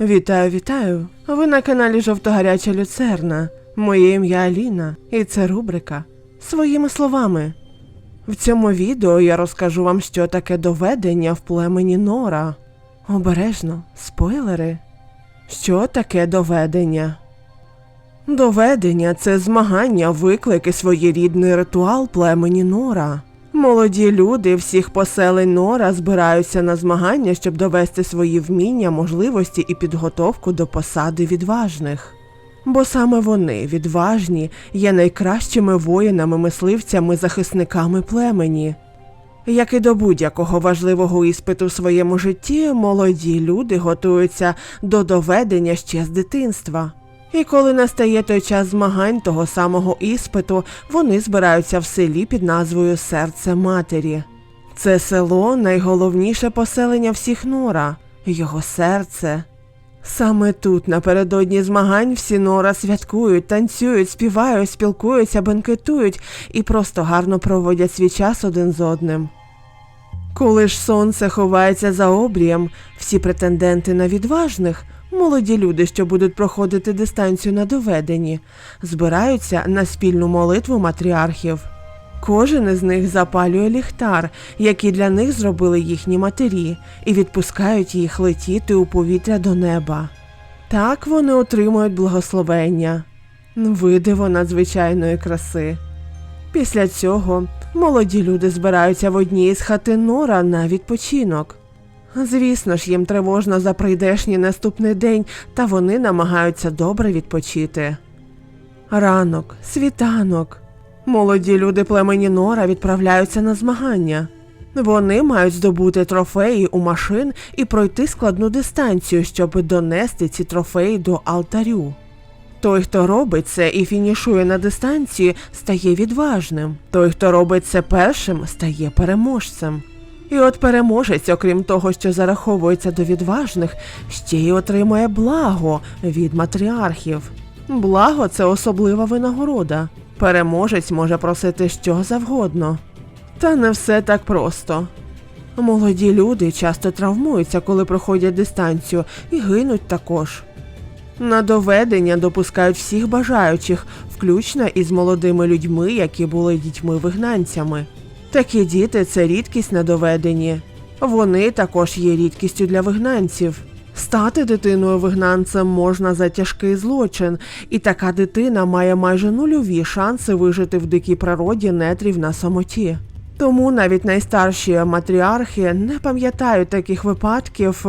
Вітаю, вітаю! Ви на каналі Жовтогаряча Люцерна. Моє ім'я Аліна, і це рубрика Своїми словами. В цьому відео я розкажу вам, що таке доведення в племені Нора. Обережно, спойлери. Що таке доведення? Доведення це змагання, виклик і своєрідний ритуал племені Нора. Молоді люди всіх поселень Нора збираються на змагання, щоб довести свої вміння, можливості і підготовку до посади відважних. Бо саме вони, відважні, є найкращими воїнами, мисливцями, захисниками племені. Як і до будь-якого важливого іспиту в своєму житті, молоді люди готуються до доведення ще з дитинства. І коли настає той час змагань того самого іспиту, вони збираються в селі під назвою Серце Матері. Це село найголовніше поселення всіх Нора, його серце. Саме тут, напередодні змагань, всі Нора святкують, танцюють, співають, спілкуються, бенкетують і просто гарно проводять свій час один з одним. Коли ж сонце ховається за обрієм, всі претенденти на відважних, молоді люди, що будуть проходити дистанцію на доведенні, збираються на спільну молитву матріархів. Кожен із них запалює ліхтар, який для них зробили їхні матері, і відпускають їх летіти у повітря до неба. Так вони отримують благословення, видиво надзвичайної краси. Після цього молоді люди збираються в одній із хатин Нора на відпочинок. Звісно ж, їм тривожно за прийдешній наступний день, та вони намагаються добре відпочити. Ранок, світанок. Молоді люди племені Нора відправляються на змагання. Вони мають здобути трофеї у машин і пройти складну дистанцію, щоб донести ці трофеї до алтарю. Той, хто робить це і фінішує на дистанції, стає відважним. Той, хто робить це першим, стає переможцем. І от переможець, окрім того, що зараховується до відважних, ще й отримує благо від матріархів. Благо це особлива винагорода. Переможець може просити що завгодно. Та не все так просто. Молоді люди часто травмуються, коли проходять дистанцію, і гинуть також. На доведення допускають всіх бажаючих, включно із молодими людьми, які були дітьми-вигнанцями. Такі діти це рідкість на доведенні. Вони також є рідкістю для вигнанців. Стати дитиною вигнанцем можна за тяжкий злочин, і така дитина має майже нульові шанси вижити в дикій природі нетрів на самоті. Тому навіть найстарші матріархи не пам'ятають таких випадків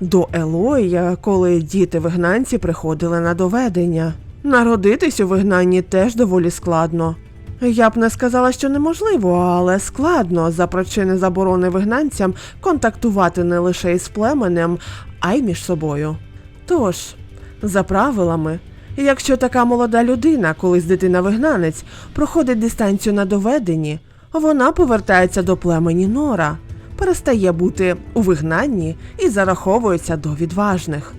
до Елой, коли діти-вигнанці приходили на доведення. Народитись у вигнанні теж доволі складно. Я б не сказала, що неможливо, але складно за причини заборони вигнанцям контактувати не лише із племенем, а й між собою. Тож, за правилами, якщо така молода людина, колись дитина-вигнанець, проходить дистанцію на доведенні, вона повертається до племені Нора, перестає бути у вигнанні і зараховується до відважних.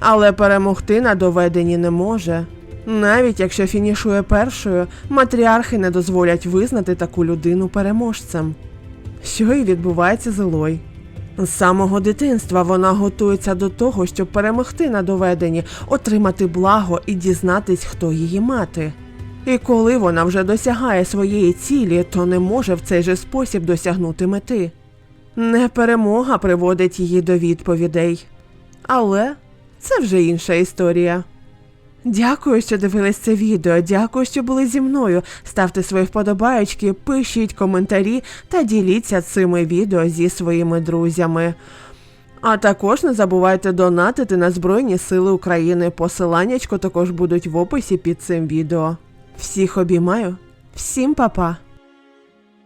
Але перемогти на доведенні не може. Навіть якщо фінішує першою, матріархи не дозволять визнати таку людину переможцем. Що і відбувається з Елой. З самого дитинства вона готується до того, щоб перемогти на доведенні, отримати благо і дізнатись, хто її мати. І коли вона вже досягає своєї цілі, то не може в цей же спосіб досягнути мети. Не перемога приводить її до відповідей. Але це вже інша історія. Дякую, що дивились це відео. Дякую, що були зі мною. Ставте свої вподобаєчки, пишіть коментарі та діліться цими відео зі своїми друзями. А також не забувайте донатити на Збройні Сили України. Посиланнячко також будуть в описі під цим відео. Всіх обіймаю, всім па-па!